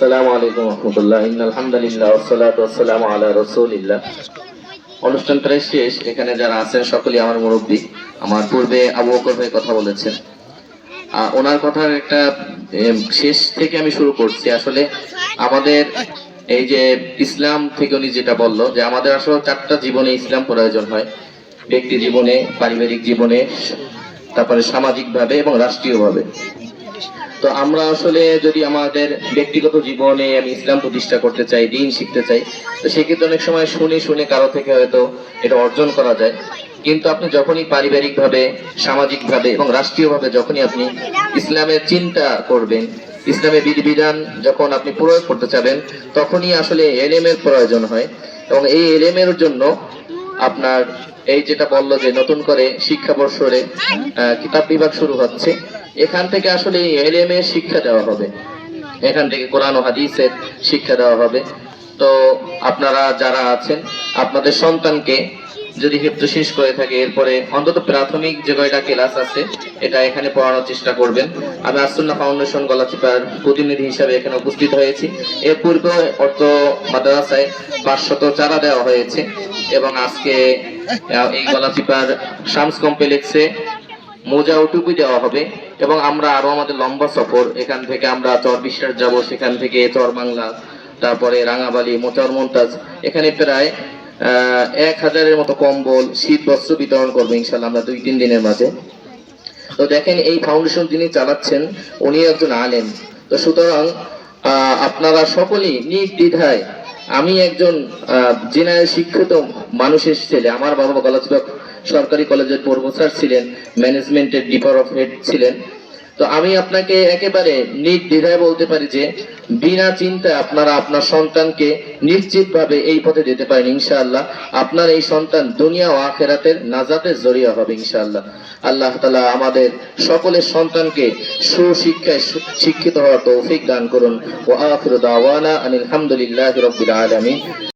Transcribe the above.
আসসালামু আলাইকুম রহমতুল্লাহ। আলহামদুলিল্লাহ ওসালাত ওসালাম আলা রসুলিল্লাহ। অনুষ্ঠান প্রায় শেষ। এখানে যারা আছেন, সকলেই আমার মুরব্বী। আমার পূর্বে আবু বকর কথা বলেছেন। ওনার কথার একটা শেষ থেকে আমি শুরু করছি। আসলে আমাদের এই যে ইসলাম থেকে উনি যেটা বলল, যে আমাদের আসলে চারটা জীবনে ইসলাম প্রয়োজন হয়। ব্যক্তি জীবনে, পারিবারিক জীবনে, তারপরে সামাজিকভাবে এবং রাষ্ট্রীয়ভাবে। তো আমরা আসলে যদি আমাদের ব্যক্তিগত জীবনে আমি ইসলাম প্রতিষ্ঠা করতে চাই দিন শিখতে চাই তো সেক্ষেত্রে অনেক সময় শুনে শুনে কারও থেকে হয়তো এটা অর্জন করা যায়। কিন্তু আপনি যখনই পারিবারিকভাবে সামাজিকভাবে এবং রাষ্ট্রীয়ভাবে যখনই আপনি ইসলামের চিন্তা করবেন ইসলামের বিধিবিধান যখন আপনি প্রয়োগ করতে চাবেন তখনই আসলে এলেমের প্রয়োজন হয়। এবং এই এলেমের জন্য আপনার এই যেটা বলল যে নতুন করে শিক্ষা বর্ষরে আহ, কিতাব বিভাগ শুরু হচ্ছে। এখান থেকে আসলে এলএম এর শিক্ষা দেওয়া হবে। এখান থেকে কোরআন ও হাদিসের শিক্ষা দেওয়া হবে। তো আপনারা যারা আছেন, আপনাদের সন্তানকে যদি হেফজ শেষ করে থাকে, এরপরে অন্তত প্রাথমিক যে কয়টা ক্লাস আছে, এটা এখানে পড়ানোর চেষ্টা করবেন। আমি আসুল্লাহ ফাউন্ডেশন গলাচিপার প্রতিনিধি হিসাবে এখানে উপস্থিত হয়েছি। এর পূর্বে অর্থ মাদ্রাসায় পাঁচশত চারা দেওয়া হয়েছে এবং আজকে এই গলাচিপার শামস কমপ্লেক্সে মোজা ও টুপি দেওয়া হবে। এবং আমরা আরও আমাদের লম্বা সফর, এখান থেকে আমরা চর বিশ্বাস যাব, সেখান থেকে চর বাংলা, তারপরে রাঙাবালি, মোচর মন্তাজ, এখানে প্রায় এক হাজারের মতো কম্বল, শীত বস্ত্র বিতরণ করব ইনশাল্লাহ আমরা দুই তিন দিনের মাঝে। তো দেখেন এই ফাউন্ডেশন যিনি চালাচ্ছেন, উনি একজন আলেন তো সুতরাং আপনারা সকলেই নির্দ্বিধায় আমি একজন জেনারেল শিক্ষিত মানুষের ছেলে, আমার বাবা গলাচিপা সরকারি কলেজের প্রফেসর ছিলেন, ম্যানেজমেন্টের ডিপার অফ হেড ছিলেন। তো আমি আপনাকে একেবারে নির্দ্বিধায় বলতে পারি যে, বিনা চিন্তায় আপনারা আপনার সন্তানকে নিশ্চিতভাবে এই পথে যেতে পারেন, ইনশাআল্লাহ। আপনার এই সন্তান দুনিয়া ও আখেরাতের নাজাতের জরিয়া হবে, ইনশাআল্লাহ। আল্লাহ তালা আমাদের সকলের সন্তানকে সুশিক্ষায় শিক্ষিত হওয়ার তৌফিক দান করুন। ও আখির দাওয়ানা আনিল রব্বিল আলামিন।